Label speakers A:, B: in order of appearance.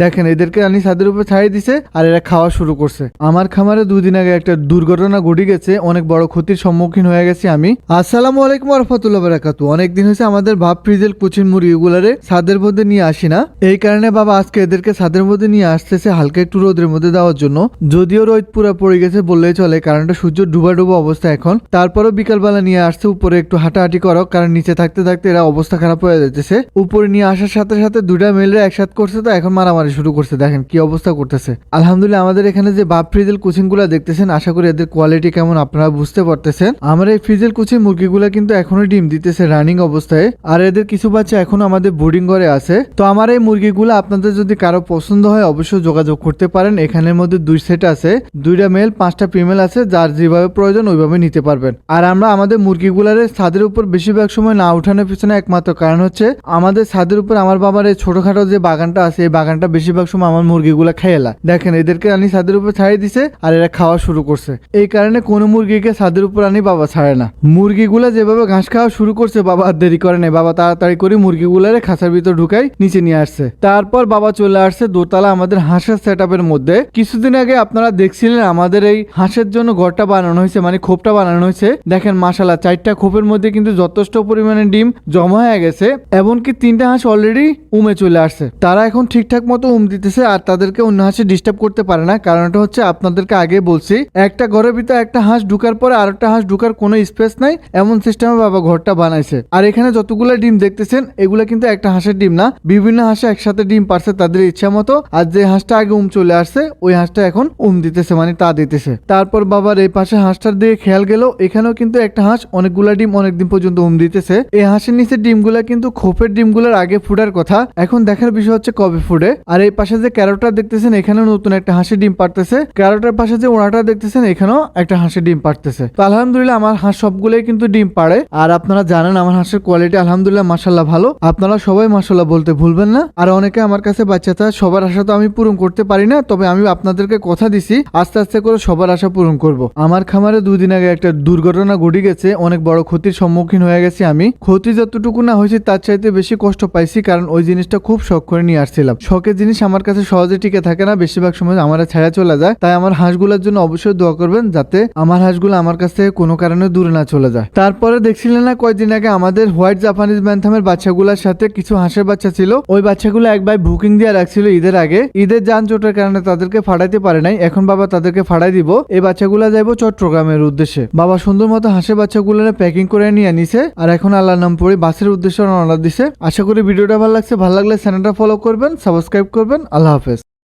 A: দেখেন, এদেরকে আনি ছাদের উপর ছাড়িয়ে দিছে আর এরা খাওয়া শুরু করছে। আমার খামারে দুদিন আগে একটা দুর্ঘটনা ঘটে গেছে, অনেক বড় ক্ষতির সম্মুখীন হয়ে গেছি আমি। আসসালামু আলাইকুম রহমতুল্লাহ বারাকাতু অনেকদিন হয়েছে আমাদের ভাব ফ্রিজের কুচিন মুরগিগুলারে ছাদের মধ্যে নিয়ে আসি না। এই কারণে বাবা আজকে এদেরকে ছাদের মধ্যে নিয়ে আসতেছে হালকা একটু রোদের মধ্যে দেওয়ার জন্য। যদিও রোদ পুরো পড়ে গেছে, বললেই চলে, কারণটা সূর্য ডুবা ডুবা অবস্থা এখন। তারপরও বিকালবেলা নিয়ে আসছে, উপরে একটু হাঁটাহাঁটি করো কারণ নিচে থাকতে থাকতে এরা অবস্থা খারাপ হয়ে যাচ্ছে উপরে নিয়ে আসার সাথে সাথে দুটা মেলরে একসাথে করছে, তো এখন মারামারি শুরু করছে, দেখেন কি অবস্থা করতেছে। আলহামদুলিল্লাহ, আমাদের এখানে যে বাপ ফ্রিজেলগুলা দেখতেছেন, আশা করি এদের কোয়ালিটি কেমন আপনারা বুঝতে পারতেছেন। আমার এই ফ্রিজেল কোচিং মুরগিগুলা কিন্তু এখনও ডিম দিতেছে রানিং অবস্থায়, আর এদের কিছু বাচ্চা এখনও আমাদের বোর্ডিং ঘরে আছে। তো আমার এই মুরগিগুলো আপনাদের যদি কারও পছন্দ হয়, অবশ্যই যোগাযোগ করতে পারেন। এখানের মধ্যে দুই সেট আছে, দুইটা মেল পাঁচটা ফিমেল আছে, যার যেভাবে প্রয়োজন ওইভাবে নিতে পারবেন। আর আমরা আমাদের মুরগিগুলারে ছাদের উপর বেশিরভাগ সময় না উঠানোর পিছনে একমাত্র কারণ হচ্ছে, আমাদের ছাদের উপর আমার বাবার এই ছোটখাটো যে বাগানটা আছে, এই বাগানটা বেশিরভাগ সময় আমার মুরগিগুলা খেয়েলা দেখেন, এদেরকে আনি ছাদের উপর ছাড়িয়ে দিছে আর এরা খাওয়া শুরু করছে। এই কারণে কোনো মুরগিকে ছাদের উপর আনি বাবা ছাড়ে না। মুরগিগুলা যেভাবে ঘাস খাওয়া শুরু করছে, বাবা আর দেরি করে নাই। বাবা তাড়াতাড়ি করে মুরগিগুলারে খাঁচার ভিতর ঢুকাই নিচে নিয়ে আসছে। তারপর বাবা চলে আসছে দোতলা আমাদের হাঁসের সেট মধ্যে। কিছুদিন আগে আপনারা দেখছিলেন আমাদের এই হাঁসের জন্য ঘরটা বানানো হয়েছে মানে খোপটা বানানো হয়েছে। দেখেন মাসালা চারটা খোপের মধ্যে কিন্তু যথেষ্ট পরিমাণে ডিম জমা হয়ে গেছে। এমনকি তিনটা হাঁস অলরেডি উমে চলে আসছে। তারা এখন ঠিকঠাক মতো উম দিতেছে আর তাদেরকে অন্য হাঁসে ডিস্টার্ব করতে পারে না। কারণটা হচ্ছে আপনাদেরকে আগে বলছি, একটা ঘরের ভিতরে একটা হাঁস ঢুকার পরে আরেকটা হাঁস ঢুকার কোনো স্পেস নাই, এমন সিস্টেমে বাবা ঘরটা বানাইছে। আর এখানে যতগুলো ডিম দেখতেছেন, এগুলা কিন্তু একটা হাঁসের ডিম না, বিভিন্ন হাঁসে একসাথে ডিম পারছে তাদের ইচ্ছা মতো। আর যে হাঁসটা আগে উম চলে আসছে, ওই হাঁসটা এখন উম দিতেছে মানে তা দিতেছে। তারপর বাবার এই পাশে হাঁসটার দিয়ে খেয়াল গেল, এখানেও কিন্তু একটা হাঁস অনেকগুলা ডিম অনেকদিন পর্যন্ত উম দিতেছে। এই হাঁসের নিচে ডিমগুলা কিন্তু খোপের ডিমগুলোর আগে ফুটার কথা। এখন দেখার বিষয় হচ্ছে কবে ফুটে? আর এই পাশে যে ক্যারোটটা দেখতেছেন, এখানেও নতুন একটা হাঁসের ডিম পারতেছে ক্যারোটের পাশে যে ওনাটা দেখতেছেন, এখানেও একটা হাঁসের ডিম পারতেছে তো আলহামদুলিল্লাহ, আমার হাঁস সবগুলোই কিন্তু ডিম পাড়ে। আর আপনারা জানেন, আমার হাঁসের কোয়ালিটি আলহামদুলিল্লাহ মাসাল্লাহ ভালো। আপনারা সবাই মাসাল্লাহ বলতে ভুলবেন না। আর অনেকে আমার কাছে, বাচ্চা থাকে সবার আশা তো আমি পূরণ করতে পারি না। তবে আমি আপনাদেরকে কথা দিছি, আস্তে আস্তে করে সবার আশা পূরণ করব। আমার খামারে দুদিন আগে একটা দুর্ঘটনা ঘটে গেছে। অনেক বড় ক্ষতির সম্মুখীন হয়ে গেছি আমি। ক্ষতি যতটুকু না হয়েছে, তার চাইতে বেশি কষ্ট পাইছি, কারণ ওই জিনিসটা খুব শখ করে নিয়ে আসছিলাম। শখের জিনিস আমার কাছে সহজে টিকে থাকে না, বেশিরভাগ সময় আমার ছেড়ে চলে যায়। তাই আমার হাঁসগুলোর জন্য অবশ্যই দোয়া করবেন যাতে আমার হাঁসগুলো আমার কাছ থেকে কোনো কারণে দূরে না চলে যায়। তারপরে দেখছিলেন না, কয়েকদিন আগে আমাদের হোয়াইট জাপানিজ ম্যানথামের বাচ্চাগুলোর সাথে কিছু হাঁসের বাচ্চা ছিল। ওই বাচ্চাগুলো এক ভাই বুকিং দিয়ে রাখছিল ঈদের আগে। ঈদের যান চোটের কারণে তাদেরকে ফাড়াইতে পারে নাই। এখন বাবা তাদেরকে ফাড়াই দিব। এই বাচ্চাগুলো যাইবো চট্টগ্রামের উদ্দেশ্যে। বাবা সুন্দর মতো হাঁসের বাচ্চাগুলো প্যাকিং করে নিয়ে নিছে। আর এখন আল্লাহর নাম পড়ে বাসের উদ্দেশ্যে রওনা দিছে। আশা করি ভিডিওটা ভালো লাগছে। ভালো লাগলে চ্যানেলটা ফলো করবেন সাবস্ক্রাইব করবেন আল্লাহ হাফেজ।